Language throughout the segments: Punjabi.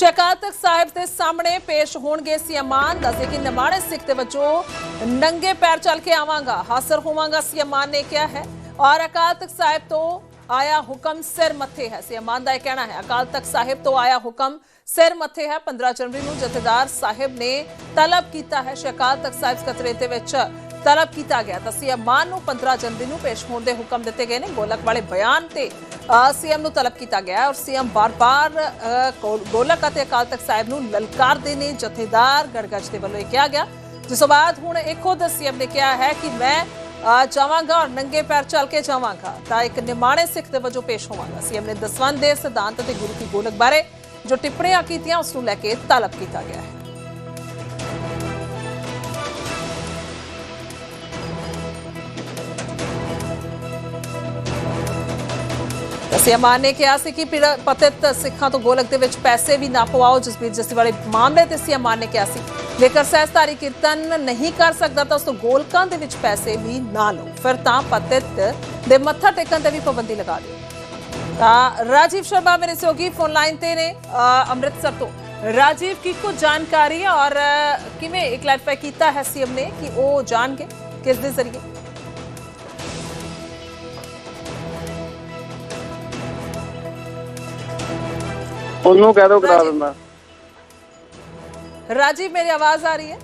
ਸ਼ਿਕਾਇਤ ਤਖਤ ਸਾਹਿਬ ਦੇ ਸਾਹਮਣੇ ਪੇਸ਼ ਹੋਣਗੇ ਸੀਐਮਾਨ। ਦੱਸੇ ਕਿ ਨਿਮਾਣੇ ਸਿੱਖ ਦੇ ਵਜੋਂ ਨੰਗੇ ਪੈਰ ਚੱਲ ਕੇ ਆਵਾਂਗਾ। ਹਾਜ਼ਰ ਹੋਵਾਂਗਾ ਸੀਐਮਾਨ ਨੇ ਕਿਹਾ ਹੈ। ਔਰ ਅਕਾਲ ਤਖਤ ਸਾਹਿਬ ਤੋਂ ਆਇਆ ਹੁਕਮ ਸਿਰ ਮੱਥੇ ਹੈ। ਸੀਐਮਾਨ ਦਾ ਇਹ ਕਹਿਣਾ ਹੈ, ਅਕਾਲ ਤਖਤ ਸਾਹਿਬ ਤੋਂ ਆਇਆ ਹੁਕਮ ਸਿਰ ਮੱਥੇ ਹੈ। 15 ਜਨਵਰੀ ਨੂੰ ਜਥੇਦਾਰ ਸਾਹਿਬ ਨੇ ਤਲਬ ਕੀਤਾ ਹੈ। ਸ਼ਿਕਾਇਤ ਤਖਤ ਸਾਹਿਬ ਸਕੱਤਰੇਤ ਦੇ ਵਿੱਚ ਤਲਬ ਕੀਤਾ ਗਿਆ ਤਾਂ ਸੀਐਮ ਮਾਨ ਨੂੰ 15 ਜਨਵਰੀ ਨੂੰ ਪੇਸ਼ ਹੋਣ ਦੇ ਹੁਕਮ ਦਿੱਤੇ ਗਏ ਨੇ। ਗੋਲਕ ਵਾਲੇ ਬਿਆਨ ਤੇ ਸੀਐਮ ਨੂੰ ਤਲਬ ਕੀਤਾ ਗਿਆ ਹੈ ਔਰ ਸੀਐਮ ਬਾਰ-ਬਾਰ ਅ, ਗੋਲਕ ਅਤੇ ਅਕਾਲ ਤਖਤ ਸਾਹਿਬ ਨੂੰ ਲਲਕਾਰਦੇ ਨੇ। ਜਥੇਦਾਰ ਗੜਗੜ ਦੇ ਵੱਲੋਂ ਇਹ ਕਿਹਾ ਗਿਆ। ਜਿਸ ਤੋਂ ਬਾਅਦ ਹੁਣ ਇਹ ਖੁਦ ਸੀਐਮ ਨੇ ਕਿਹਾ ਹੈ ਕਿ ਮੈਂ ਜਾਵਾਂਗਾ ਔਰ ਨੰਗੇ ਪੈਰ ਚੱਲ ਕੇ ਜਾਵਾਂਗਾ ਤਾਂ ਇੱਕ ਨਿਮਾਣੇ ਸਿੱਖ ਦੇ ਵਜੋਂ ਪੇਸ਼ ਹੋਵਾਂਗਾ। ਸੀਐਮ ਨੇ ਦਸਵੰਧ ਦੇ ਸਿਧਾਂਤ ਅਤੇ ਗੁਰੂ ਕੀ ਗੋਲਕ ਬਾਰੇ ਜੋ ਟਿੱਪਣੀਆਂ ਕੀਤੀਆਂ ਉਸ ਨੂੰ ਲੈ ਕੇ ਤਲਬ ਕੀਤਾ ਗਿਆ ਹੈ। ਸੀਐਮਾਨ ਨੇ ਕਿਹਾ ਸੀ ਕਿ ਪਤਿਤ ਸਿੱਖਾਂ ਤੋਂ ਗੋਲਕ ਦੇ ਵਿੱਚ ਪੈਸੇ ਵੀ ਨਾ ਪਵਾਓ ਜਸਬੀਰ ਜੱਸੀ ਵਾਲੇ ਮਾਮਲੇ ਤੇ ਸੀਐਮਾਨ ਨੇ ਕਿਹਾ ਸੀ। ਜੇਕਰ ਸਹਿਸਤਾਰੀ ਕੀਰਤਨ ਨਹੀਂ ਕਰ ਸਕਦਾ ਤਾਂ ਉਸ ਤੋਂ ਗੋਲਕਾਂ ਦੇ ਵਿੱਚ ਪੈਸੇ ਵੀ ਨਾ ਲਓ। ਫਿਰ ਤਾਂ ਪਤਿਤ ਦੇ ਮੱਥਾ ਟੇਕਣ ਤੇ ਵੀ ਪਾਬੰਦੀ ਲਗਾ ਦਿਓ। ਤਾਂ ਰਾਜੀਵ ਸ਼ਰਮਾ ਮੇਰੇ ਸਹਿਯੋਗੀ ਫੋਨ ਲਾਈਨ ਤੇ ਨੇ ਅੰਮ੍ਰਿਤਸਰ ਤੋਂ। ਰਾਜੀਵ, ਕੀ ਕੁਝ ਜਾਣਕਾਰੀ ਔਰ ਕਿਵੇਂ ਕਲੈਰੀਫਾਈ ਕੀਤਾ ਹੈ ਸੀਐਮ ਨੇ ਕਿ ਉਹ ਜਾਣਗੇ? ਕਿਸ ਦੇ ਜ਼ਰੀਏ? ਉਹਨੂੰ ਕਹਿ ਦੋ ਕਰਾ। ਦਿੰਦਾ। ਰਾਜੀਵ ਮੇਰੀ ਆਵਾਜ਼ ਆ ਰਹੀ ਹੈ?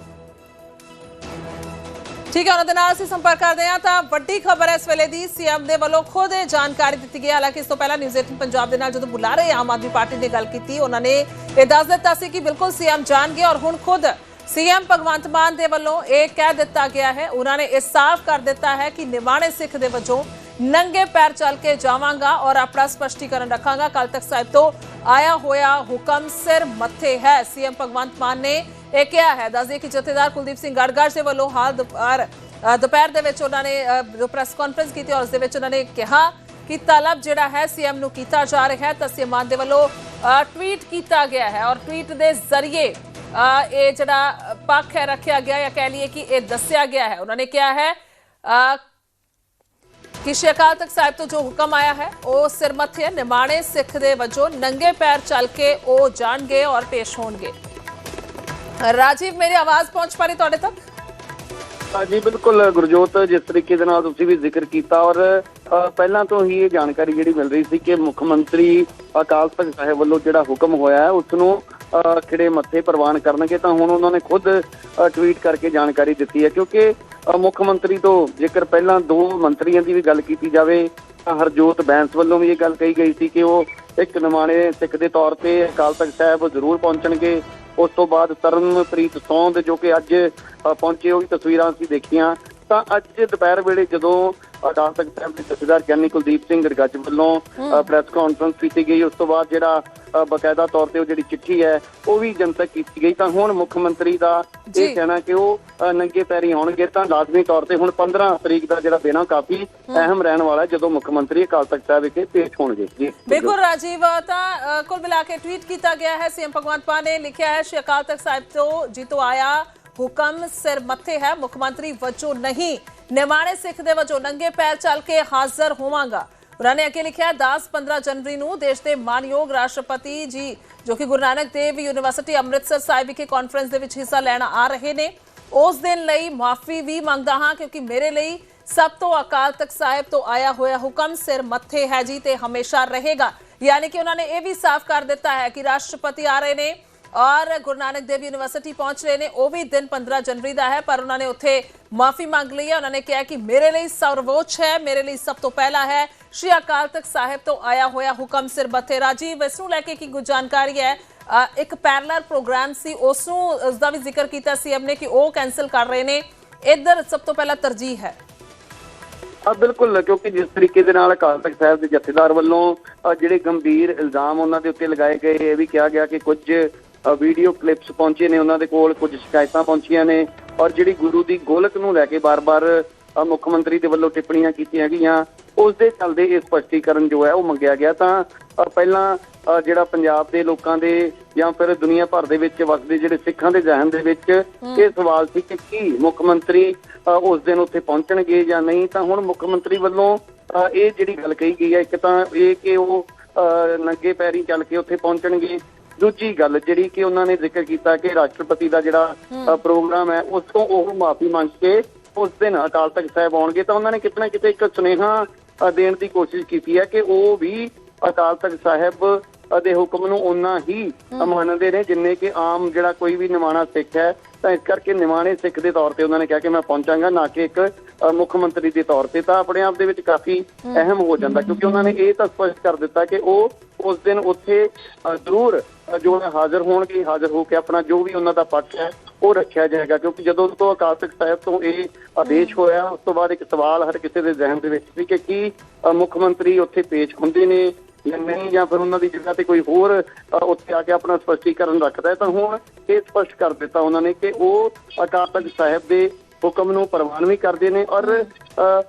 ਠੀਕ ਹੈ ਉਹਨਾਂ ਦੇ ਨਾਲ ਅਸੀਂ ਸੰਪਰਕ ਕਰਦੇ ਹਾਂ। ਤਾਂ ਵੱਡੀ ਖਬਰ ਹੈ ਇਸ ਵੇਲੇ ਦੀ ਸੀਐਮ ਦੇ ਵੱਲੋਂ ਖੁਦ ਇਹ ਜਾਣਕਾਰੀ ਦਿੱਤੀ ਗਈ ਹਾਲਾਂਕਿ ਇਸ ਤੋਂ ਪਹਿਲਾਂ ਨਿਊਜ਼ 18 ਪੰਜਾਬ ਦੇ ਨਾਲ ਜਦੋਂ ਬੁਲਾਰੇ ਆਮ ਆਦਮੀ ਪਾਰਟੀ ਨੇ ਗੱਲ ਕੀਤੀ ਉਹਨਾਂ ਨੇ ਇਹ ਦੱਸ ਦਿੱਤਾ ਸੀ ਕਿ ਬਿਲਕੁਲ ਸੀਐਮ ਜਾਣਗੇ ਔਰ ਹੁਣ ਖੁਦ ਸੀਐਮ ਭਗਵੰਤ ਮਾਨ ਦੇ ਵੱਲੋਂ ਇਹ ਕਹਿ ਦਿੱਤਾ ਗਿਆ ਹੈ। ਉਹਨਾਂ ਨੇ ਇਹ ਸਾਫ਼ ਕਰ ਦਿੱਤਾ ਹੈ ਕਿ ਨਿਮਾਣੇ ਸਿੱਖ ਦੇ ਵਜੋਂ ਨੰਗੇ ਪੈਰ ਚੱਲ ਕੇ ਜਾਵਾਂਗਾ ਔਰ ਆਪਣਾ ਸਪਸ਼ਟੀਕਰਨ ਰੱਖਾਂਗਾ ਕੱਲ ਤੱਕ ਸਾਹਿਬ ਤੋਂ ਆਇਆ ਹੋਇਆ ਹੁਕਮ ਸਿਰ ਮੱਥੇ ਹੈ ਸੀਐਮ ਭਗਵੰਤ ਮਾਨ ਨੇ ਇਹ ਕਿਹਾ ਹੈ ਦੱਸਦੇ ਕਿ ਜਥੇਦਾਰ ਕੁਲਦੀਪ ਸਿੰਘ ਗੜਗੜ ਦੇ ਵੱਲੋਂ ਹਾਲ ਦੁਪਹਿਰ ਅ, ਦੁਪਹਿਰ ਦੇ ਵਿੱਚ ਉਹਨਾਂ ਨੇ ਅ, ਜੋ ਪ੍ਰੈਸ ਕਾਨਫਰੰਸ ਕੀਤੀ ਔਰ ਉਸ ਦੇ ਵਿੱਚ ਉਹਨਾਂ ਨੇ ਕਿਹਾ ਕਿ ਤਲਬ ਜਿਹੜਾ ਹੈ ਸੀਐਮ ਨੂੰ ਕੀਤਾ ਜਾ ਰਿਹਾ ਹੈ ਤਾਂ ਸੀਐਮ ਮਾਨ ਦੇ ਵੱਲੋਂ ਅ, ਟਵੀਟ ਕੀਤਾ ਗਿਆ ਹੈ ਔਰ ਟਵੀਟ ਦੇ ਜ਼ਰੀਏ ਅ, ਇਹ ਜਿਹੜਾ ਅ, ਪੱਖ ਹੈ ਰੱਖਿਆ ਗਿਆ ਜਾਂ ਕਹਿ ਲਈਏ ਕਿ ਇਹ ਦੱਸਿਆ ਗਿਆ ਹੈ ਉਹਨਾਂ ਨੇ ਕਿਹਾ ਹੈ ਅ, ਕਿ ਸ਼੍ਰੀ ਅਕਾਲ ਤਖਤ ਸਾਹਿਬ ਤੋਂ ਜੋ ਹੁਕਮ ਆਇਆ ਹੈ ਉਹ ਸਿਰ ਮੱਥੇ ਨਿਮਾਣੇ ਸਿੱਖ ਦੇ ਵਜੋਂ ਨੰਗੇ ਪੈਰ ਚੱਲ ਕੇ ਉਹ ਜਾਣਗੇ ਔਰ ਪੇਸ਼ ਹੋਣਗੇ। ਰਾਜੀਵ ਮੇਰੀ ਆਵਾਜ਼ ਪਹੁੰਚ ਪਾ ਰਹੀ ਤੁਹਾਡੇ ਤੱਕ? ਹਾਂਜੀ ਬਿਲਕੁਲ ਗੁਰਜੋਤ ਜਿਸ ਤਰੀਕੇ ਦੇ ਨਾਲ ਤੁਸੀਂ ਵੀ ਜ਼ਿਕਰ ਕੀਤਾ ਔਰ ਪਹਿਲਾਂ ਤੋਂ ਹੀ ਇਹ ਜਾਣਕਾਰੀ ਜਿਹੜੀ ਮਿਲ ਰਹੀ ਸੀ ਕਿ ਮੁੱਖ ਮੰਤਰੀ ਅਕਾਲ ਤਖਤ ਸਾਹਿਬ ਵੱਲੋਂ ਜਿਹੜਾ ਹੁਕਮ ਹੋਇਆ ਹੈ ਉਸ ਨੂੰ ਅ, ਖਿੜੇ ਮੱਥੇ ਪ੍ਰਵਾਨ ਕਰਨਗੇ ਤਾਂ ਹੁਣ ਉਹਨਾਂ ਨੇ ਖੁਦ ਟਵੀਟ ਕਰਕੇ ਜਾਣਕਾਰੀ ਦਿੱਤੀ ਹੈ। ਕਿਉਂਕਿ ਮੁੱਖ ਮੰਤਰੀ ਤੋਂ ਜੇਕਰ ਪਹਿਲਾਂ ਦੋ ਮੰਤਰੀਆਂ ਦੀ ਵੀ ਗੱਲ ਕੀਤੀ ਜਾਵੇ, ਤਾਂ ਹਰਜੋਤ ਬੈਂਸ ਵੱਲੋਂ ਵੀ ਇਹ ਗੱਲ ਕਹੀ ਗਈ ਸੀ ਕਿ ਉਹ ਇੱਕ ਨਿਮਾਣੇ ਸਿੱਖ ਦੇ ਤੌਰ ਤੇ ਅਕਾਲ ਤਖਤ ਸਾਹਿਬ ਜ਼ਰੂਰ ਪਹੁੰਚਣਗੇ। ਉਸ ਤੋਂ ਬਾਅਦ ਤਰਨਪ੍ਰੀਤ ਸੌਂਦ ਜੋ ਕਿ ਅੱਜ ਪਹੁੰਚੇ ਉਹ ਵੀ ਤਸਵੀਰਾਂ ਅਸੀਂ ਦੇਖੀਆਂ। ਤਾਂ ਅੱਜ ਦੁਪਹਿਰ ਵੇਲੇ ਜਦੋਂ ਤਖਤ ਸਾਹਿਬ ਦੇ ਜਥੇਦਾਰ ਗਿਆਨੀ ਕੁਲਦੀਪ ਸਿੰਘ ਗੜਗੱਜ ਵੱਲੋਂ ਪ੍ਰੈਸ ਕਾਨਫਰੰਸ ਕੀਤੀ ਗਈ। ਉਸ ਤੋਂ ਬਾਅਦ ਜਿਹੜਾ ਬਕਾਇਦਾ ਤੌਰ ਤੇ ਉਹ ਜਿਹੜੀ ਚਿੱਠੀ ਹੈ ਉਹ ਵੀ ਜਨਤਕ ਕੀਤੀ ਗਈ। ਤਾਂ ਹੁਣ ਮੁੱਖ ਮੰਤਰੀ ਦਾ। ਇਹ ਕਹਿਣਾ ਕਿ ਉਹ ਨੰਗੇ ਪੈਰੀ ਆਉਣਗੇ। ਤਾਂ ਲਾਜ਼ਮੀ ਤੌਰ ਤੇ ਹੁਣ 15 ਤਰੀਕ ਦਾ ਜਿਹੜਾ ਆ ਕਾਫੀ ਅਹਿਮ ਰਹਿਣ ਵਾਲਾ ਜਦੋਂ ਮੁੱਖ ਮੰਤਰੀ ਅਕਾਲ ਤਖਤ ਸਾਹਿਬ ਵਿਖੇ ਪੇਸ਼ ਹੋਣਗੇ। ਜੀ। ਬਿਲਕੁਲ ਰਾਜੀਵ ਤਾਂ ਕੁੱਲ ਮਿਲਾ ਕੇ ਟਵੀਟ ਕੀਤਾ ਗਿਆ ਹੈ। ਸੀਐਮ ਭਗਵੰਤ ਮਾਨ ਨੇ ਲਿਖਿਆ ਹੈ ਸ਼੍ਰੀ ਅਕਾਲ ਤਖਤ ਸਾਹਿਬ ਤੋਂ ਜਿੱਤੋਂ ਆਇਆ ਹੁਕਮ ਸਿਰ ਮੱਥੇ ਹੈ। ਮੁੱਖ ਮੰਤਰੀ ਵਜੋਂ ਨਹੀਂ। ਨਿਮਾਣੇ ਸਿੱਖ ਦੇ ਵਜੋਂ ਨੰਗੇ ਪੈਰ ਚੱਲ ਕੇ ਹਾਜ਼ਰ ਹੋਵਾਂਗਾ। ਉਹਨਾਂ ਨੇ ਅੱਗੇ ਲਿਖਿਆ 10-15 ਜਨਵਰੀ ਨੂੰ ਦੇਸ਼ ਦੇ ਮਾਨਯੋਗ ਰਾਸ਼ਟਰਪਤੀ ਜੀ, ਜੋ ਕਿ ਗੁਰੂ ਨਾਨਕ ਦੇਵ ਯੂਨੀਵਰਸਿਟੀ ਅੰਮ੍ਰਿਤਸਰ ਸਾਹਿਬ ਵਿਖੇ ਕਾਨਫਰੰਸ ਦੇ ਵਿੱਚ ਹਿੱਸਾ ਲੈਣ ਆ ਰਹੇ ਨੇ। ਉਸ ਦਿਨ ਲਈ ਮਾਫੀ ਵੀ ਮੰਗਦਾ ਹਾਂ, ਕਿਉਂਕਿ ਮੇਰੇ ਲਈ ਸਭ ਤੋਂ ਅਕਾਲ ਤਖਤ ਸਾਹਿਬ ਤੋਂ ਆਇਆ ਹੋਇਆ ਹੁਕਮ ਸਿਰ ਮੱਥੇ ਹੈ ਜੀ ਤੇ ਹਮੇਸ਼ਾ ਰਹੇਗਾ। ਯਾਨੀ ਕਿ ਉਹਨਾਂ ਨੇ ਇਹ ਵੀ ਸਾਫ਼ ਕਰ ਦਿੱਤਾ ਹੈ ਕਿ ਰਾਸ਼ਟਰਪਤੀ ਆ ਰਹੇ ਨੇ। ਔਰ ਗੁਰੂ ਨਾਨਕ ਦੇਵ ਯੂਨੀਵਰਸਿਟੀ ਪਹੁੰਚ ਰਹੇ ਨੇ, ਉਹ ਵੀ ਦਿਨ 15 ਜਨਵਰੀ ਦਾ ਹੈ, ਪਰ ਉਹਨਾਂ ਨੇ ਉੱਥੇ ਮਾਫੀ ਮੰਗ ਲਈ ਹੈ। ਉਹਨਾਂ ਨੇ ਕਿਹਾ ਕਿ ਮੇਰੇ ਲਈ ਸਰਵੋੱਚ ਹੈ, ਮੇਰੇ ਲਈ ਸਭ ਤੋਂ ਪਹਿਲਾ ਹੈ। ਸ਼੍ਰੀ ਅਕਾਲ ਤਖਤ ਸਾਹਿਬ ਤੋਂ ਆਇਆ ਹੋਇਆ ਹੁਕਮ ਸਿਰ ਮੱਥੇ ਰਾਜੀਵ ਇਸ ਨੂੰ ਲੈ ਕੇ ਕੀ ਕੁਝ ਜਾਣਕਾਰੀ ਹੈ? ਇੱਕ ਪੈਰਲਲ ਪ੍ਰੋਗਰਾਮ ਸੀ, ਉਸ ਨੂੰ, ਉਸ ਦਾ ਵੀ ਜ਼ਿਕਰ ਕੀਤਾ ਸੀਐਮ ਨੇ ਕਿ ਉਹ ਕੈਨਸਲ ਕਰ ਰਹੇ ਨੇ। ਇੱਧਰ ਸਭ ਤੋਂ ਪਹਿਲਾਂ ਤਰਜੀਹ ਹੈ। ਆ ਬਿਲਕੁਲ, ਕਿਉਂਕਿ ਜਿਸ ਤਰੀਕੇ ਦੇ ਨਾਲ ਅਕਾਲ ਤਖਤ ਸਾਹਿਬ ਦੇ ਜਥੇਦਾਰ ਵੱਲੋਂ ਜਿਹੜੇ ਗੰਭੀਰ ਇਲਜ਼ਾਮ ਉਹਨਾਂ ਦੇ ਉੱਤੇ ਲਗਾਏ ਗਏ, ਇਹ ਵੀ ਕਿਹਾ ਗਿਆ ਕਿ ਕੁਝ ਵੀਡੀਓ ਕਲਿੱਪਸ ਪਹੁੰਚੇ ਨੇ ਉਹਨਾਂ ਦੇ ਕੋਲ ਕੁਝ ਸ਼ਿਕਾਇਤਾਂ ਪਹੁੰਚੀਆਂ ਨੇ। ਔਰ ਜਿਹੜੀ ਗੁਰੂ ਦੀ ਗੋਲਕ ਨੂੰ ਲੈ ਕੇ ਬਾਰ-ਬਾਰ ਮੁੱਖ ਮੰਤਰੀ ਦੇ ਵੱਲੋਂ ਟਿੱਪਣੀਆਂ ਕੀਤੀਆਂ ਗਈਆਂ ਉਸ ਦੇ ਚੱਲਦੇ ਇਹ ਸਪਸ਼ਟੀਕਰਨ ਜੋ ਹੈ ਉਹ ਮੰਗਿਆ ਗਿਆ। ਤਾਂ ਪਹਿਲਾਂ ਜਿਹੜਾ ਪੰਜਾਬ ਦੇ ਲੋਕਾਂ ਦੇ ਜਾਂ ਫਿਰ ਦੁਨੀਆ ਭਰ ਦੇ ਵਿੱਚ ਵਸਦੇ ਜਿਹੜੇ ਸਿੱਖਾਂ ਦੇ ਜ਼ਿਹਨ ਦੇ ਵਿੱਚ ਇਹ ਸਵਾਲ ਸੀ ਕਿ ਕੀ ਮੁੱਖ ਮੰਤਰੀ ਉਸ ਦਿਨ ਉੱਥੇ ਪਹੁੰਚਣਗੇ ਜਾਂ ਨਹੀਂ? ਤਾਂ ਹੁਣ ਮੁੱਖ ਮੰਤਰੀ ਵੱਲੋਂ ਇਹ ਜਿਹੜੀ ਗੱਲ ਕਹੀ ਗਈ ਹੈ ਇੱਕ ਤਾਂ ਇਹ ਕਿ ਉਹ ਨੰਗੇ ਪੈਰੀ ਚੱਲ ਕੇ ਉੱਥੇ ਪਹੁੰਚਣਗੇ। ਦੂਜੀ ਗੱਲ ਜਿਹੜੀ ਕਿ ਉਹਨਾਂ ਨੇ ਜ਼ਿਕਰ ਕੀਤਾ ਕਿ ਰਾਸ਼ਟਰਪਤੀ ਦਾ ਜਿਹੜਾ ਪ੍ਰੋਗਰਾਮ ਹੈ ਉਸ ਤੋਂ ਉਹ ਮਾਫੀ ਮੰਗ ਕੇ ਉਸ ਦਿਨ ਅਕਾਲ ਤਖਤ ਸਾਹਿਬ ਆਉਣਗੇ ਤਾਂ ਉਹਨਾਂ ਨੇ ਕਿਤੇ ਨਾ ਕਿਤੇ ਇੱਕ ਸੁਨੇਹਾ ਦੇਣ ਦੀ ਕੋਸ਼ਿਸ਼ ਕੀਤੀ ਹੈ ਕਿ ਉਹ ਵੀ ਅਕਾਲ ਤਖਤ ਸਾਹਿਬ ਦੇ ਹੁਕਮ ਨੂੰ ਉਹਨਾਂ ਹੀ। ਮੰਨਦੇ ਨੇ ਜਿੰਨੇ ਕਿ ਆਮ ਜਿਹੜਾ ਕੋਈ ਵੀ ਨਿਮਾਣਾ ਸਿੱਖ ਹੈ ਤਾਂ ਇਸ ਕਰਕੇ ਨਿਮਾਣੇ ਸਿੱਖ ਦੇ ਤੌਰ ਤੇ ਉਹਨਾਂ ਨੇ ਕਿਹਾ ਕਿ ਮੈਂ ਪਹੁੰਚਾਂਗਾ ਨਾ ਕਿ ਇੱਕ ਮੁੱਖ ਮੰਤਰੀ ਦੇ ਤੌਰ ਤੇ ਤਾਂ ਆਪਣੇ ਆਪ ਦੇ ਵਿੱਚ ਕਾਫੀ ਅਹਿਮ ਹੋ ਜਾਂਦਾ ਕਿਉਂਕਿ ਉਹਨਾਂ ਨੇ ਇਹ ਤਾਂ ਸਪਸ਼ਟ ਕਰ ਦਿੱਤਾ ਕਿ ਉਹ ਉਸ ਦਿਨ ਉੱਥੇ ਜ਼ਰੂਰ ਜੋ ਹੈ ਹਾਜ਼ਰ ਹੋਣਗੇ ਹਾਜ਼ਰ ਹੋ ਕੇ ਆਪਣਾ ਜੋ ਵੀ ਉਹਨਾਂ ਦਾ ਪੱਖ ਹੈ ਉਹ ਰੱਖਿਆ ਜਾਏਗਾ ਕਿਉਂਕਿ ਜਦੋਂ ਤੋਂ ਅਕਾਲ ਤਖਤ ਸਾਹਿਬ ਤੋਂ ਇਹ ਆਦੇਸ਼ ਹੋਇਆ ਉਸ ਤੋਂ ਬਾਅਦ ਇੱਕ ਸਵਾਲ ਹਰ ਕਿਸੇ ਦੇ ਜ਼ਿਹਨ ਦੇ ਵਿੱਚ ਸੀ ਕਿ ਕੀ ਮੁੱਖ ਮੰਤਰੀ ਉੱਥੇ ਪੇਸ਼ ਹੁੰਦੇ ਨੇ ਜਾਂ ਨਹੀਂ ਜਾਂ ਫਿਰ ਉਹਨਾਂ ਦੀ ਜਗ੍ਹਾ ਤੇ ਕੋਈ ਹੋਰ ਉੱਥੇ ਆ ਕੇ ਆਪਣਾ ਸਪਸ਼ਟੀਕਰਨ ਰੱਖਦਾ ਹੈ ਤਾਂ ਹੁਣ ਇਹ ਸਪਸ਼ਟ ਕਰ ਦਿੱਤਾ ਉਹਨਾਂ ਨੇ ਕਿ ਉਹ ਅਕਾਲ ਤਖਤ ਸਾਹਿਬ ਦੇ ਹੁਕਮ ਨੂੰ ਪ੍ਰਵਾਨਗੀ ਕਰਦੇ ਨੇ ਔਰ ਅ,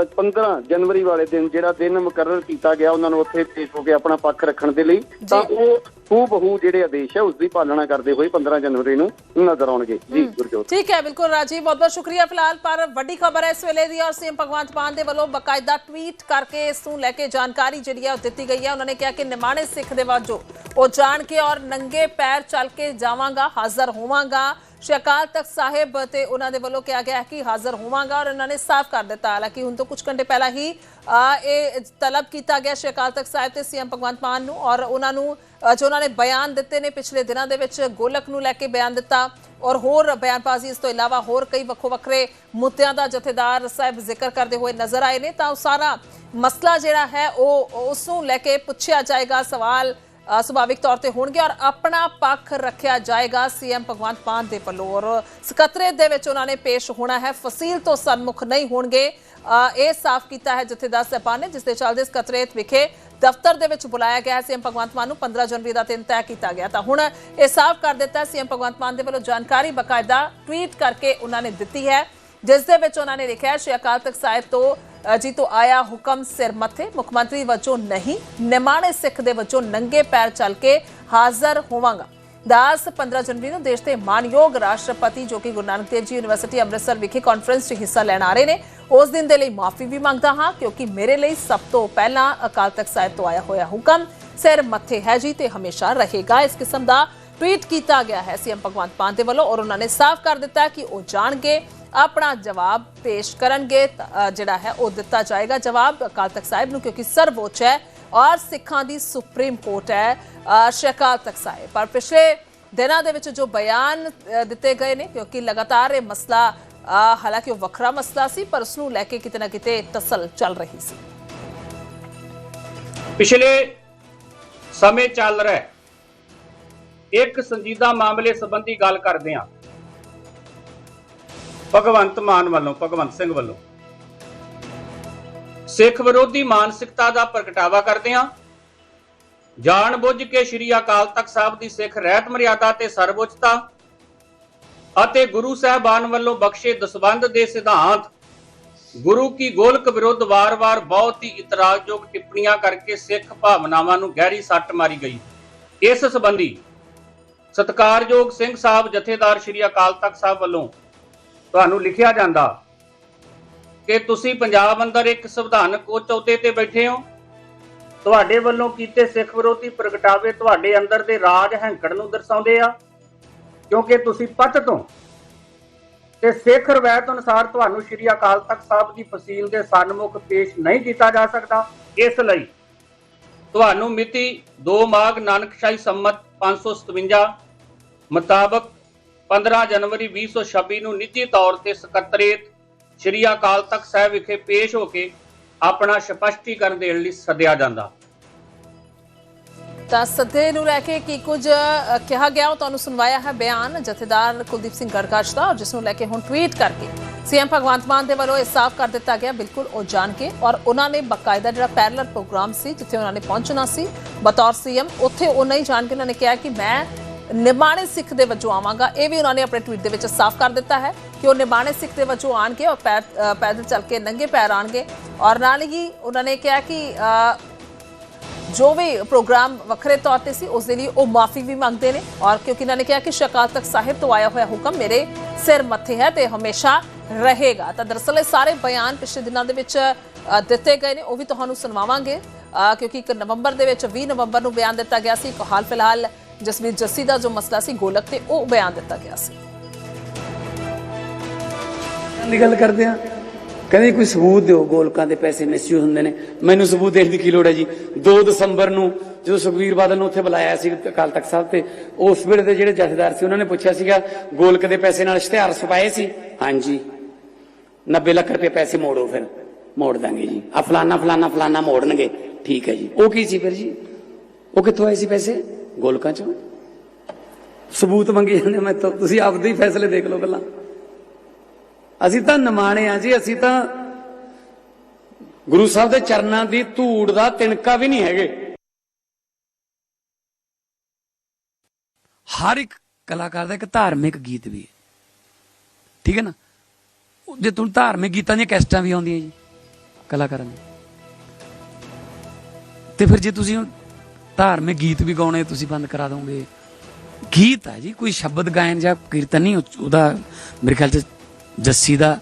ਅ, 15 ਜਨਵਰੀ ਵਾਲੇ ਦਿਨ ਜਿਹੜਾ ਦਿਨ ਮੁਕਰਰ ਕੀਤਾ ਗਿਆ ਉਹਨਾਂ ਨੂੰ ਉੱਥੇ ਪੇਸ਼ ਹੋ ਕੇ ਆਪਣਾ ਪੱਖ ਰੱਖਣ ਦੇ ਲਈ ਤਾਂ ਉਹ ਹੂ ਬਹੂ ਜਿਹੜੇ ਆਦੇਸ਼ ਹੈ ਉਸ ਦੀ ਪਾਲਣਾ ਕਰਦੇ ਹੋਏ 15 ਜਨਵਰੀ ਨੂੰ ਨਜ਼ਰ ਆਉਣਗੇ। ਜੀ ਗੁਰਜੋਤ। ਠੀਕ ਹੈ ਬਿਲਕੁਲ ਰਾਜੀਵ ਬਹੁਤ ਬਹੁਤ ਸ਼ੁਕਰੀਆ ਫਿਲਹਾਲ ਪਰ ਵੱਡੀ ਖਬਰ ਹੈ ਇਸ ਵੇਲੇ ਦੀ ਔਰ ਸੀਐਮ ਭਗਵੰਤ ਮਾਨ ਦੇ ਵੱਲੋਂ ਬਕਾਇਦਾ ਟਵੀਟ ਕਰਕੇ ਇਸ ਨੂੰ ਲੈ ਕੇ ਜਾਣਕਾਰੀ ਜਿਹੜੀ ਹੈ ਉਹ ਦਿੱਤੀ ਗਈ ਹੈ। ਉਹਨਾਂ ਨੇ ਕਿਹਾ ਕਿ ਨਿਮਾਣੇ ਸਿੱਖ ਦੇ ਵਜੋਂ ਉਹ ਜਾਣ ਕੇ ਔਰ ਨੰਗੇ ਪੈਰ ਚੱਲ ਕੇ ਜਾਵਾਂਗਾ ਹਾਜ਼ਰ ਹੋਵਾਂਗਾ। ਸ਼੍ਰੀ ਅਕਾਲ ਤਖਤ ਸਾਹਿਬ ਤੇ ਉਹਨਾਂ ਦੇ ਵੱਲੋਂ ਕਿਹਾ ਗਿਆ ਹੈ ਕਿ ਹਾਜ਼ਰ ਹੋਵਾਂਗਾ ਔਰ ਉਹਨਾਂ ਨੇ ਸਾਫ਼ ਕਰ ਦਿੱਤਾ। ਹਾਲਾਂਕਿ ਹੁਣ ਤੋਂ ਕੁਝ ਘੰਟੇ ਪਹਿਲਾਂ ਹੀ ਇਹ ਤਲਬ ਕੀਤਾ ਗਿਆ ਸ਼੍ਰੀ ਅਕਾਲ ਤਖਤ ਸਾਹਿਬ ਤੇ ਸੀਐਮ ਭਗਵੰਤ ਮਾਨ ਨੂੰ ਔਰ ਉਹਨਾਂ ਨੂੰ ਜੋ ਉਹਨਾਂ ਨੇ ਬਿਆਨ ਦਿੱਤੇ ਨੇ ਪਿਛਲੇ ਦਿਨਾਂ ਦੇ ਵਿੱਚ, ਗੋਲਕ ਨੂੰ ਲੈ ਕੇ ਬਿਆਨ ਦਿੱਤਾ ਔਰ ਹੋਰ ਬਿਆਨਬਾਜ਼ੀ ਇਸ ਤੋਂ ਇਲਾਵਾ ਹੋਰ ਕਈ ਵੱਖੋ ਵੱਖਰੇ ਮੁੱਦਿਆਂ ਦਾ ਜਥੇਦਾਰ ਸਾਹਿਬ ਜ਼ਿਕਰ ਕਰਦੇ ਹੋਏ ਨਜ਼ਰ ਆਏ ਨੇ ਤਾਂ ਉਹ ਸਾਰਾ ਮਸਲਾ ਜਿਹੜਾ ਹੈ ਉਹ, ਉਸ ਨੂੰ ਲੈ ਕੇ ਪੁੱਛਿਆ ਜਾਏਗਾ। ਸਵਾਲ ਸੁਭਾਵਿਕ ਤੌਰ ਤੇ ਹੋਣਗੇ ਔਰ ਆਪਣਾ ਪੱਖ ਰੱਖਿਆ ਜਾਏਗਾ ਸੀਐਮ ਭਗਵੰਤ ਮਾਨ ਦੇ ਵੱਲੋਂ। ਔਰ ਸਕੱਤਰੇਤ ਦੇ ਵਿੱਚ ਉਹਨਾਂ ਨੇ ਪੇਸ਼ ਹੋਣਾ ਹੈ, ਫਸੀਲ ਤੋਂ ਸਨਮੁਖ ਨਹੀਂ ਹੋਣਗੇ। ਇਹ ਸਾਫ਼ ਕੀਤਾ ਹੈ ਜਥੇਦਾਰ ਸਾਹਿਬਾਨ ਨੇ, ਜਿਸ ਦੇ ਚੱਲਦੇ ਸਕੱਤਰੇਤ ਵਿਖੇ ਦਫ਼ਤਰ ਦੇ ਵਿੱਚ ਬੁਲਾਇਆ ਗਿਆ ਸੀਐਮ ਭਗਵੰਤ ਮਾਨ ਨੂੰ 15 ਜਨਵਰੀ ਦਾ ਦਿਨ ਤੈਅ ਕੀਤਾ ਗਿਆ। ਤਾਂ ਹੁਣ ਇਹ ਸਾਫ਼ ਕਰ ਦਿੱਤਾ ਸੀਐਮ ਭਗਵੰਤ ਮਾਨ ਦੇ ਵੱਲੋਂ ਜਾਣਕਾਰੀ ਬਕਾਇਦਾ ਟਵੀਟ ਕਰਕੇ ਉਹਨਾਂ ਨੇ ਦਿੱਤੀ ਹੈ, ਜਿਸ ਦੇ ਵਿੱਚ ਉਹਨਾਂ ਨੇ ਲਿਖਿਆ ਸ਼੍ਰੀ ਅਕਾਲ ਤਖਤ ਸਾਹਿਬ ਤੋਂ ਜੀ ਤੋਂ ਆਇਆ ਹੁਕਮ ਸਿਰ ਮੱਥੇ। ਮੁੱਖ ਮੰਤਰੀ ਵਜੋਂ ਨਹੀਂ, ਨਿਮਾਣੇ ਸਿੱਖ ਦੇ ਵਜੋਂ ਨੰਗੇ ਪੈਰ ਚੱਲ ਕੇ ਹਾਜ਼ਰ ਹੋਵਾਂਗਾ। ਦਾਸ 15 ਜਨਵਰੀ ਨੂੰ ਦੇਸ਼ ਦੇ ਮਾਨਯੋਗ ਰਾਸ਼ਟਰਪਤੀ, ਜੋ ਕਿ ਗੁਰੂ ਨਾਨਕ ਦੇਵ ਜੀ ਯੂਨੀਵਰਸਿਟੀ ਅੰਮ੍ਰਿਤਸਰ ਵਿਖੇ ਕਾਨਫਰੰਸ 'ਚ ਹਿੱਸਾ ਲੈਣ ਆ ਰਹੇ ਨੇ, ਉਸ ਦਿਨ ਦੇ ਲਈ ਮਾਫੀ ਵੀ ਮੰਗਦਾ ਹਾਂ, ਕਿਉਂਕਿ ਮੇਰੇ ਲਈ ਸਭ ਤੋਂ ਪਹਿਲਾਂ ਅਕਾਲ ਤਖਤ ਸਾਹਿਬ ਤੋਂ ਆਇਆ ਹੋਇਆ ਹੁਕਮ ਸਿਰ ਮੱਥੇ ਹੈ ਜੀ ਤੇ ਹਮੇਸ਼ਾ ਰਹੇਗਾ। ਇਸ ਕਿਸਮ ਦਾ ਟਵੀਟ ਕੀਤਾ ਗਿਆ ਹੈ। ਸੀਐਮ ਭਗਵੰਤ ਮਾਨ ਦੇ ਵੱਲੋਂ ਔਰ ਉਹਨਾਂ ਨੇ ਸਾਫ਼ ਕਰ ਦਿੱਤਾ ਕਿ ਉਹ ਜਾਣਗੇ ਆਪਣਾ ਜਵਾਬ ਪੇਸ਼ ਕਰਨਗੇ ਜਿਹੜਾ ਹੈ ਉਹ ਦਿੱਤਾ ਜਾਏਗਾ। ਜਵਾਬ ਅਕਾਲ ਤਖਤ ਸਾਹਿਬ ਨੂੰ ਕਿਉਂਕਿ ਸਰਵਉੱਚ ਹੈ ਔਰ ਸਿੱਖਾਂ ਦੀ ਸੁਪਰੀਮ ਕੋਰਟ ਹੈ ਅ, ਤਖਤ ਸਾਹਿਬ। ਪਰ ਪਿਛਲੇ ਦਿਨਾਂ ਦੇ ਵਿੱਚ ਜੋ ਬਿਆਨ ਦਿੱਤੇ ਗਏ ਨੇ ਕਿਉਂਕਿ ਲਗਾਤਾਰ ਇਹ ਮਸਲਾ ਹਾਲਾਂਕਿ ਉਹ ਵੱਖਰਾ ਮਸਲਾ ਸੀ ਪਰ ਉਸ ਨੂੰ ਲੈ ਕੇ ਕਿਤੇ ਨਾ ਕਿਤੇ ਤਸਲ ਚੱਲ ਰਹੀ ਸੀ। ਪਿਛਲੇ ਸਮੇਂ ਚੱਲ ਰਿਹਾ ਇੱਕ ਸੰਜੀਦਾ ਮਾਮਲੇ ਸੰਬੰਧੀ ਗੱਲ ਕਰਦੇ ਹਾਂ। ਭਗਵੰਤ ਮਾਨ ਵੱਲੋਂ, ਭਗਵੰਤ ਸਿੰਘ ਵੱਲੋਂ। ਸਿੱਖ ਵਿਰੋਧੀ ਮਾਨਸਿਕਤਾ ਦਾ ਪ੍ਰਗਟਾਵਾ ਕਰਦੇ ਹਾਂ। ਜਾਣ ਕੇ ਸ੍ਰੀ ਅਕਾਲ ਤਖਤ ਸਾਹਿਬ ਦੀ ਸਿੱਖ ਰਹਿਤ ਮਰਿਆਦਾ ਤੇ ਸਰਵਉੱਚਤਾ ਅਤੇ ਗੁਰੂ ਸਾਹਿਬਾਨ ਵੱਲੋਂ ਬਖਸ਼ੇ ਦਸਵੰਧ ਦੇ ਸਿਧਾਂਤ, ਗੁਰੂ ਕੀ ਗੋਲਕ ਵਿਰੁੱਧ ਵਾਰ-ਵਾਰ ਬਹੁਤ ਹੀ ਇਤਰਾਜ਼ਯੋਗ ਟਿੱਪਣੀਆਂ ਕਰਕੇ ਸਿੱਖ ਭਾਵਨਾਵਾਂ ਨੂੰ ਗਹਿਰੀ ਸੱਟ ਮਾਰੀ ਗਈ। ਇਸ ਸੰਬੰਧੀ ਸਤਕਾਰਯੋਗ ਸਿੰਘ ਸਾਹਿਬ ਜਥੇਦਾਰ ਸ੍ਰੀ ਅਕਾਲ ਤਖਤ ਸਾਹਿਬ ਵੱਲੋਂ ਤੁਹਾਨੂੰ ਲਿਖਿਆ ਜਾਂਦਾ ਕਿ ਤੁਸੀਂ ਪੰਜਾਬ ਅੰਦਰ ਇੱਕ ਸੰਵਿਧਾਨਕ ਉੱਚ ਅਹੁਦੇ ਤੇ ਬੈਠੇ ਹੋ। ਤੁਹਾਡੇ ਵੱਲੋਂ ਕੀਤੇ ਸਿੱਖ ਵਿਰੋਧੀ ਪ੍ਰਗਟਾਵੇ ਤੁਹਾਡੇ ਅੰਦਰ ਦੇ ਰਾਜ ਹੈਂਕੜ ਨੂੰ ਦਰਸਾਉਂਦੇ ਆ, ਕਿਉਂਕਿ ਤੁਸੀਂ ਪੱਤ ਤੋਂ ਤੇ ਸਿੱਖ ਰਵਾਇਤ ਅਨੁਸਾਰ ਤੁਹਾਨੂੰ ਸ਼੍ਰੀ ਅਕਾਲ ਤਖਤ ਸਾਹਿਬ ਦੀ ਫਸੀਲ ਦੇ ਸਨਮੁਖ ਪੇਸ਼ ਨਹੀਂ ਕੀਤਾ ਜਾ ਸਕਦਾ। ਇਸ ਲਈ ਤੁਹਾਨੂੰ ਮਿਤੀ 2 ਮਾਘ ਨਾਨਕਸ਼ਾਹੀ ਸੰਮਤ 557 ਮੁਤਾਬਕ 15 ਜਨਵਰੀ 2026 ਨੂੰ ਨਿੱਜੀ ਤੌਰ ਤੇ ਸਕੱਤਰੇਤ ਸ਼੍ਰੀ ਅਕਾਲ ਤਖਤ ਸਾਹਿਬ ਵਿਖੇ ਪੇਸ਼ ਹੋ ਕੇ ਆਪਣਾ ਸਪਸ਼ਟੀਕਰਨ ਦੇਣ ਲਈ ਸੱਦਿਆ ਜਾਂਦਾ। ਤਾਂ ਸੱਦੇ ਨੂੰ ਲੈ ਕੇ ਕੀ ਕੁਝ ਕਿਹਾ ਗਿਆ ਉਹ ਤੁਹਾਨੂੰ ਸੁਣਵਾਇਆ ਹੈ ਬਿਆਨ। ਜਥੇਦਾਰ ਕੁਲਦੀਪ ਸਿੰਘ ਗੜਕਾਸ਼ ਦਾ ਔਰ ਜਿਸ ਨੂੰ ਲੈ ਕੇ ਹੁਣ ਟਵੀਟ ਕਰਕੇ ਸੀਐਮ ਭਗਵੰਤ ਮਾਨ ਦੇ ਵੱਲੋਂ ਇਹ ਸਾਫ਼ ਕਰ ਦਿੱਤਾ ਗਿਆ, ਬਿਲਕੁਲ ਉਹ ਜਾਣ ਕੇ। ਔਰ ਉਹਨਾਂ ਨੇ ਬਕਾਇਦਾ ਜਿਹੜਾ ਪੈਰਲਲ ਪ੍ਰੋਗਰਾਮ ਸੀ ਜਿੱਥੇ ਉਹਨਾਂ ਨੇ ਪਹੁੰਚਣਾ ਸੀ, ਬਤੌਰ ਸੀਐਮ, ਉੱਥੇ ਉਹ ਨਹੀਂ ਜਾਣ ਕੇ ਉਹਨਾਂ ਨੇ ਕਿਹਾ ਕਿ ਮੈਂ ਨਿਮਾਣੇ ਸਿੱਖ ਦੇ ਵਜੋਂ ਆਵਾਂਗਾ। ਇਹ ਵੀ ਉਹਨਾਂ ਨੇ ਆਪਣੇ ਟਵੀਟ ਦੇ ਵਿੱਚ ਸਾਫ਼ ਕਰ ਦਿੱਤਾ ਹੈ ਕਿ ਉਹ ਨਿਮਾਣੇ ਸਿੱਖ ਦੇ ਵਜੋਂ ਆਣਗੇ ਔਰ ਪੈਰ ਪੈਦਲ ਚੱਲ ਕੇ ਨੰਗੇ ਪੈਰ ਆਣਗੇ ਔਰ ਨਾਲ ਹੀ ਉਹਨਾਂ ਨੇ ਕਿਹਾ ਕਿ ਜੋ ਵੀ ਪ੍ਰੋਗਰਾਮ ਵੱਖਰੇ ਤੌਰ ਤੇ ਸੀ, ਉਸ ਦੇ ਲਈ ਉਹ ਮਾਫੀ ਵੀ ਮੰਗਦੇ ਨੇ। ਔਰ ਕਿਉਂਕਿ ਇਹਨਾਂ ਨੇ ਕਿਹਾ ਕਿ ਸ਼ਕਾਲ ਤੱਕ ਸਾਹਿਬ ਤੋਂ ਆਇਆ ਹੋਇਆ ਹੁਕਮ ਮੇਰੇ ਸਿਰ ਮੱਥੇ ਹੈ ਤੇ ਹਮੇਸ਼ਾ ਰਹੇਗਾ। ਤਾਂ ਦਰਅਸਲ ਇਹ ਸਾਰੇ ਬਿਆਨ ਪਿਛਲੇ ਦਿਨਾਂ ਦੇ ਵਿੱਚ ਦਿੱਤੇ ਗਏ ਨੇ, ਉਹ ਵੀ ਤੁਹਾਨੂੰ ਸੁਣਵਾਵਾਂਗੇ। ਕਿਉਂਕਿ 1 ਨਵੰਬਰ ਦੇ ਵਿੱਚ 20 ਨਵੰਬਰ ਨੂੰ ਬਿਆਨ ਦਿੱਤਾ ਗਿਆ ਸੀ। ਹਾਲ ਫਿਲਹਾਲ ਜਸਵੀਰ ਜੱਸੀ ਦਾ ਜੋ ਮਸਲਾ ਸੀ ਗੋਲਕ ਤੇ ਉਹ ਬਿਆਨ ਦਿੱਤਾ ਗਿਆ ਸੀ। ਦੀ ਗੱਲ ਕਰਦੇ ਆ ਕਹਿੰਦੇ ਕੋਈ ਸਬੂਤ ਦਿਓ, ਗੋਲਕਾਂ ਦੇ ਪੈਸੇ ਮਿਸਯੂਜ਼ ਹੁੰਦੇ ਨੇ। ਮੈਨੂੰ ਸਬੂਤ ਦੇਣ ਦੀ ਕੀ ਲੋੜ ਹੈ ਜੀ? 2 ਦਸੰਬਰ ਨੂੰ ਜਦੋਂ ਸੁਖਵੀਰ ਬਾਦਲ ਨੂੰ ਉੱਥੇ ਬੁਲਾਇਆ ਸੀ ਅਕਾਲ ਤਖਤ ਸਾਹਿਬ ਤੇ, ਉਸ ਵੇਲੇ ਦੇ ਜਿਹੜੇ ਜਥੇਦਾਰ ਸੀ, ਉਹਨਾਂ ਨੇ ਪੁੱਛਿਆ ਸੀਗਾ, ਗੋਲਕ ਦੇ ਪੈਸੇ ਨਾਲ ਇਸ਼ਤਿਹਾਰ ਛਪਾਏ ਸੀ? ਹਾਂਜੀ। 90 ਲੱਖ ਰੁਪਏ ਪੈਸੇ ਮੋੜੋ ਫਿਰ। ਮੋੜ ਦਾਂਗੇ ਜੀ। ਆ ਫਲਾਨਾ ਫਲਾਨਾ ਫਲਾਨਾ ਮੋੜਨਗੇ। ਠੀਕ ਹੈ ਜੀ। ਉਹ ਕੀ ਸੀ ਫਿਰ ਜੀ? ਉਹ ਕਿੱਥੋਂ ਆਏ ਸੀ ਪੈਸੇ? ਗੋਲਕਾਂ ਚੋਂ? ਸਬੂਤ ਮੰਗੇ ਜਾਂਦੇ ਮੈਂ ਤਾਂ ਤੁਸੀਂ ਆਪਦੇ ਹੀ ਫੈਸਲੇ ਦੇਖ ਲਓ ਪਹਿਲਾਂ। ਅਸੀਂ ਤਾਂ ਨਿਮਾਣੇ ਆ ਜੀ, ਅਸੀਂ ਤਾਂ ਗੁਰੂ ਸਾਹਿਬ ਦੇ ਚਰਨਾਂ ਦੀ ਧੂੜ ਦਾ ਤਿਣਕਾ ਵੀ ਨਹੀਂ ਹੈਗੇ। ਹਰ ਇੱਕ ਕਲਾਕਾਰ ਦਾ ਇੱਕ ਧਾਰਮਿਕ ਗੀਤ ਵੀ ਹੈ। ਠੀਕ ਹੈ ਨਾ? ਜੇ ਤੁਹਾਨੂੰ ਧਾਰਮਿਕ ਗੀਤਾਂ ਦੀਆਂ ਕੈਸਟਾਂ ਵੀ ਆਉਂਦੀਆਂ ਜੀ, ਕਲਾਕਾਰਾਂ ਦੀ ਤੇ ਫਿਰ ਜੇ ਤੁਸੀਂ ਧਾਰਮਿਕ ਗੀਤ ਵੀ ਗਾਉਣੇ ਤੁਸੀਂ ਬੰਦ ਕਰਾ ਦੋਗੇ। ਗੀਤ ਹੈ ਜੀ ਕੋਈ ਸ਼ਬਦ ਗਾਇਨ ਜਾਂ ਕੀਰਤਨ ਨਹੀਂ ਉਹਦਾ ਮੇਰੇ ਖਿਆਲ ਚ ਜੱਸੀ ਦਾ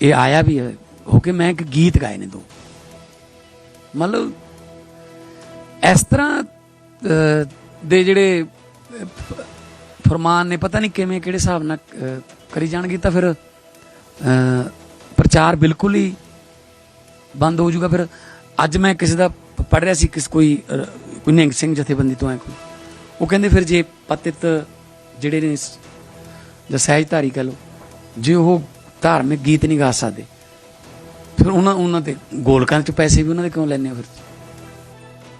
ਇਹ ਆਇਆ ਵੀ ਹੈ ਹੋ ਕੇ ਮੈਂ ਇੱਕ ਗੀਤ ਗਾਏ ਨੇ ਦੋ। ਮਤਲਬ ਇਸ ਤਰ੍ਹਾਂ ਦੇ ਜਿਹੜੇ ਅਹ, ਫਰਮਾਨ ਨੇ ਪਤਾ ਨਹੀਂ ਕਿਵੇਂ ਕਿਹੜੇ ਹਿਸਾਬ ਨਾਲ ਕਰੀ ਜਾਣਗੇ ਤਾਂ ਫਿਰ ਪ੍ਰਚਾਰ ਬਿਲਕੁਲ ਹੀ ਬੰਦ ਹੋ ਜਾਊਗਾ। ਫਿਰ ਅੱਜ ਮੈਂ ਕਿਸੇ ਦਾ ਪੜ ਰਿਹਾ ਸੀ ਕਿਸ ਕੋਈ ਕੋਈ ਨਿਹੰਗ ਸਿੰਘ ਜਥੇਬੰਦੀ ਤੋਂ ਹੈ ਕੋਈ ਉਹ ਕਹਿੰਦੇ ਫਿਰ ਜੇ ਪਤਿਤ ਜਿਹੜੇ ਨੇ ਜਾਂ ਸਹਿਜਧਾਰੀ ਕਹ ਲੋ ਜੇ ਉਹ ਧਾਰਮਿਕ ਗੀਤ ਨਹੀਂ ਗਾ ਸਕਦੇ, ਫਿਰ ਉਹਨਾਂ ਉਹਨਾਂ ਤੇ ਗੋਲਕਾਂ ਚ ਪੈਸੇ ਵੀ ਉਹਨਾਂ ਦੇ ਕਿਉਂ ਲੈਣੇ ਆ ਫਿਰ?